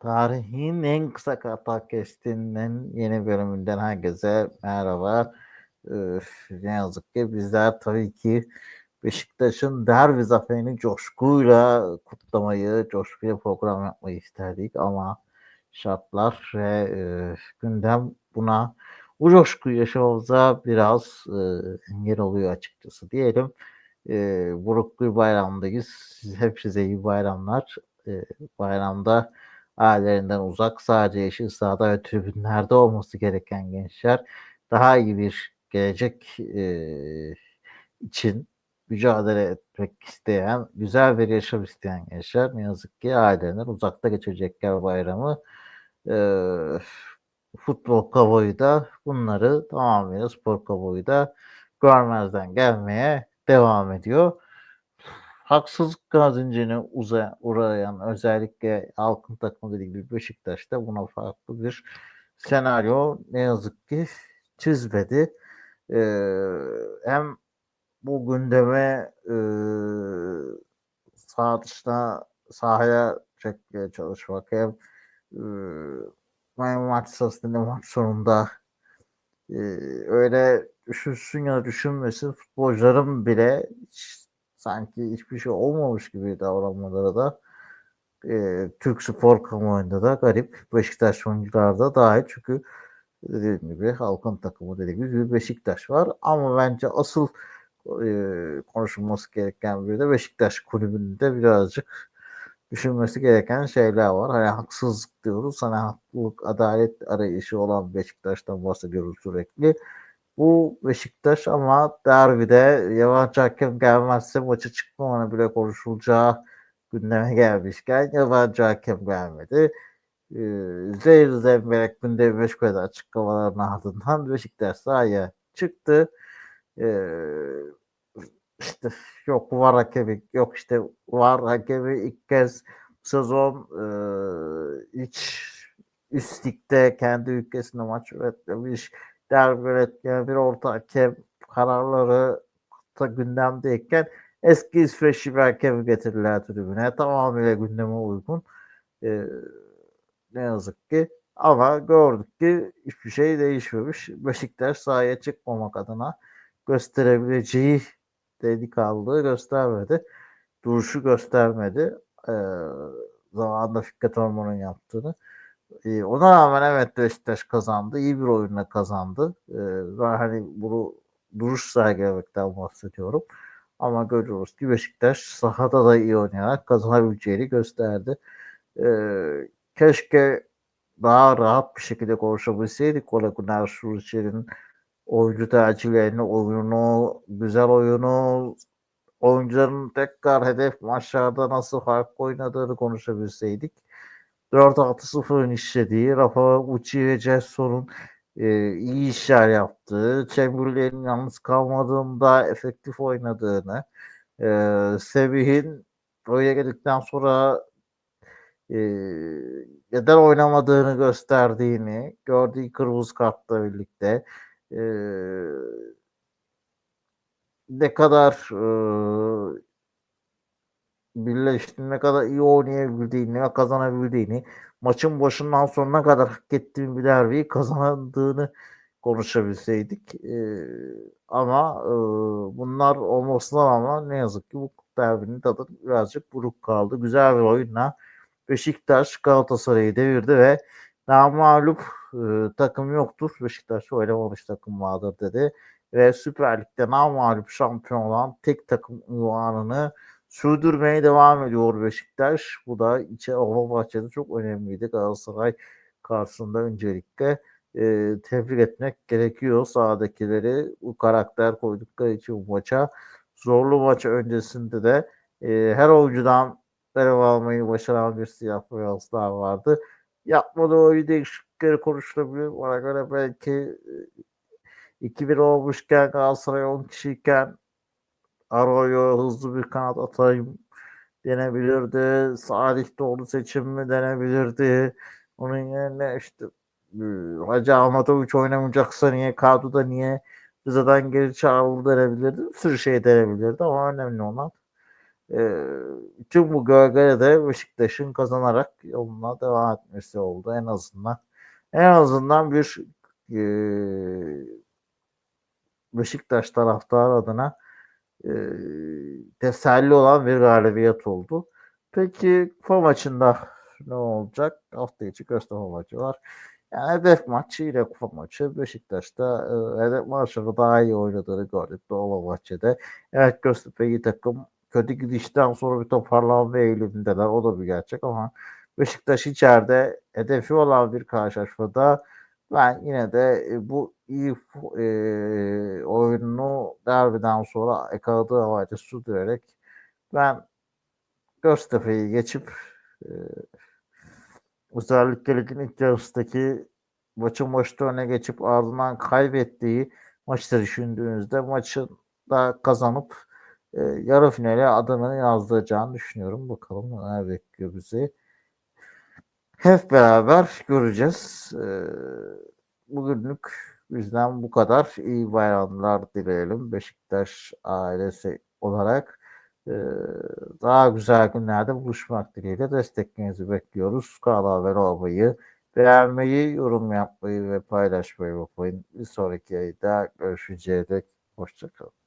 Tarihin en kısa podcast'inden yeni bölümünden herkese merhaba. Üf, ne yazık ki bizler tabii ki Beşiktaş'ın derbi zaferini coşkuyla kutlamayı, coşkuyla program yapmayı isterdik ama şartlar ve e, gündem buna bu coşkuyu yaşamamıza biraz e, engel oluyor açıkçası diyelim. E, Buruk bir bayramdayız. Hepsize iyi bayramlar. E, bayramda ailelerinden uzak sadece yeşil sahada ve tribünlerde olması gereken gençler daha iyi bir gelecek e, için mücadele etmek isteyen, güzel bir yaşam isteyen gençler ne yazık ki ailelerinden uzakta geçirecekler bayramı. E, futbol kamuoyu da bunları tamamıyla spor kamuoyu da görmezden gelmeye devam ediyor haksızlık zincirine uzayan, uğrayan özellikle halkın takımı dediği gibi Beşiktaş'ta buna farklı bir senaryo ne yazık ki çizmedi. Ee, hem bu gündeme e, sağ dışına sahaya çekmeye çalışmak hem e, maç sırasında maç sonunda e, öyle düşünsün ya da düşünmesin futbolcuların bile sanki hiçbir şey olmamış gibi davranmaları da e, Türk spor kamuoyunda da garip. Beşiktaş oyuncular da dahil çünkü dediğim gibi halkın takımı dediğim gibi bir Beşiktaş var. Ama bence asıl e, konuşulması gereken bir de Beşiktaş kulübünde birazcık düşünmesi gereken şeyler var. Hani haksızlık diyoruz. Hani haklılık, adalet arayışı olan Beşiktaş'tan bahsediyoruz sürekli. Bu Beşiktaş ama derbide yabancı hakem gelmezse maçı çıkmamanı bile konuşulacağı gündeme gelmişken yabancı hakem gelmedi. Ee, zehir zemberek günde meşgul eden açıklamaların ardından Beşiktaş sahaya çıktı. Ee, işte yok var hakemi yok işte var hakemi ilk kez sezon e, iç üst kendi ülkesinde maç üretmemiş derbi yönetmeni bir orta hakem kararları da gündemdeyken eski İsveçli bir hakem getirdiler tribüne. Tamamıyla gündeme uygun. Ee, ne yazık ki. Ama gördük ki hiçbir şey değişmemiş. Beşiktaş sahaya çıkmamak adına gösterebileceği delikanlılığı göstermedi. Duruşu göstermedi. Ee, zamanında Fikret Orman'ın yaptığını. E, ona rağmen evet Beşiktaş kazandı. İyi bir oyunla kazandı. E, ben hani bunu duruş sergilemekten bahsediyorum. Ama görüyoruz ki Beşiktaş sahada da iyi oynayarak kazanabileceğini gösterdi. E, keşke daha rahat bir şekilde konuşabilseydik Ole Gunnar Solskjaer'in oyuncu tercihlerini, oyunu, güzel oyunu, oyuncuların tekrar hedef maçlarda nasıl farklı oynadığını konuşabilseydik 4-6-0'ın işlediği, Rafa Uçi ve Cessor'un e, iyi işler yaptığı, Chamberlain'in yalnız kalmadığında efektif oynadığını, e, Semih'in oraya geldikten sonra e, neden oynamadığını gösterdiğini, gördüğü kırmızı kartla birlikte e, ne kadar e, birleşti, ne kadar iyi oynayabildiğini ve kazanabildiğini, maçın başından sonuna kadar hak ettiğim bir derbiyi kazandığını konuşabilseydik. Ee, ama e, bunlar olmasına rağmen ne yazık ki bu derbinin tadı birazcık buruk kaldı. Güzel bir oyunla Beşiktaş Galatasaray'ı devirdi ve namalup e, takım yoktur. Beşiktaş oynamamış takım vardır dedi. Ve Süper Lig'de namalup şampiyon olan tek takım unvanını sürdürmeye devam ediyor Beşiktaş. Bu da içe Fenerbahçe'de çok önemliydi. Galatasaray karşısında öncelikle e, tebrik etmek gerekiyor sahadakileri. Bu karakter koydukları için bu maça. Zorlu maç öncesinde de e, her oyuncudan görev almayı başaran bir siyah beyazlar vardı. Yapmadığı oyun değişiklikleri konuşulabilir. Bana göre belki 2-1 e, olmuşken Galatasaray 10 kişiyken Arroyo hızlı bir kanat atayım denebilirdi. Salih doğru seçim mi denebilirdi. Onun yerine işte e, Hacı Ahmetoviç oynamayacaksa niye kadroda niye Rıza'dan geri çağrıldı denebilirdi. Bir sürü şey denebilirdi ama önemli olan e, tüm bu gölgede de Beşiktaş'ın kazanarak yoluna devam etmesi oldu en azından. En azından bir e, Beşiktaş taraftarı adına e, teselli olan bir galibiyet oldu. Peki kupa maçında ne olacak? Hafta içi Göztepe maçı var. Yani hedef maçı yine kupa maçı. Beşiktaş'ta e, hedef maçları daha iyi oynadığını gördük Dolmabahçe'de. Evet Göztepe iyi takım. Kötü gidişten sonra bir toparlanma eğilimindeler. O da bir gerçek ama Beşiktaş içeride hedefi olan bir karşılaşmada ben yine de e, bu iyi e, oyununu derbiden sonra yakaladığı havayla sürdürerek ben Göztepe'yi geçip e, özellikle ligin ilk yarısındaki maçın başta öne geçip ardından kaybettiği maçta düşündüğünüzde maçı da kazanıp e, yarı finale adını yazdıracağını düşünüyorum. Bakalım neler bekliyor bizi. Hep beraber göreceğiz. E, bugünlük bizden bu kadar. İyi bayramlar dileyelim Beşiktaş ailesi olarak. E, daha güzel günlerde buluşmak dileğiyle desteklerinizi bekliyoruz. Kanala abone olmayı, beğenmeyi, yorum yapmayı ve paylaşmayı unutmayın. Bir sonraki ayda görüşeceğiz. Hoşçakalın.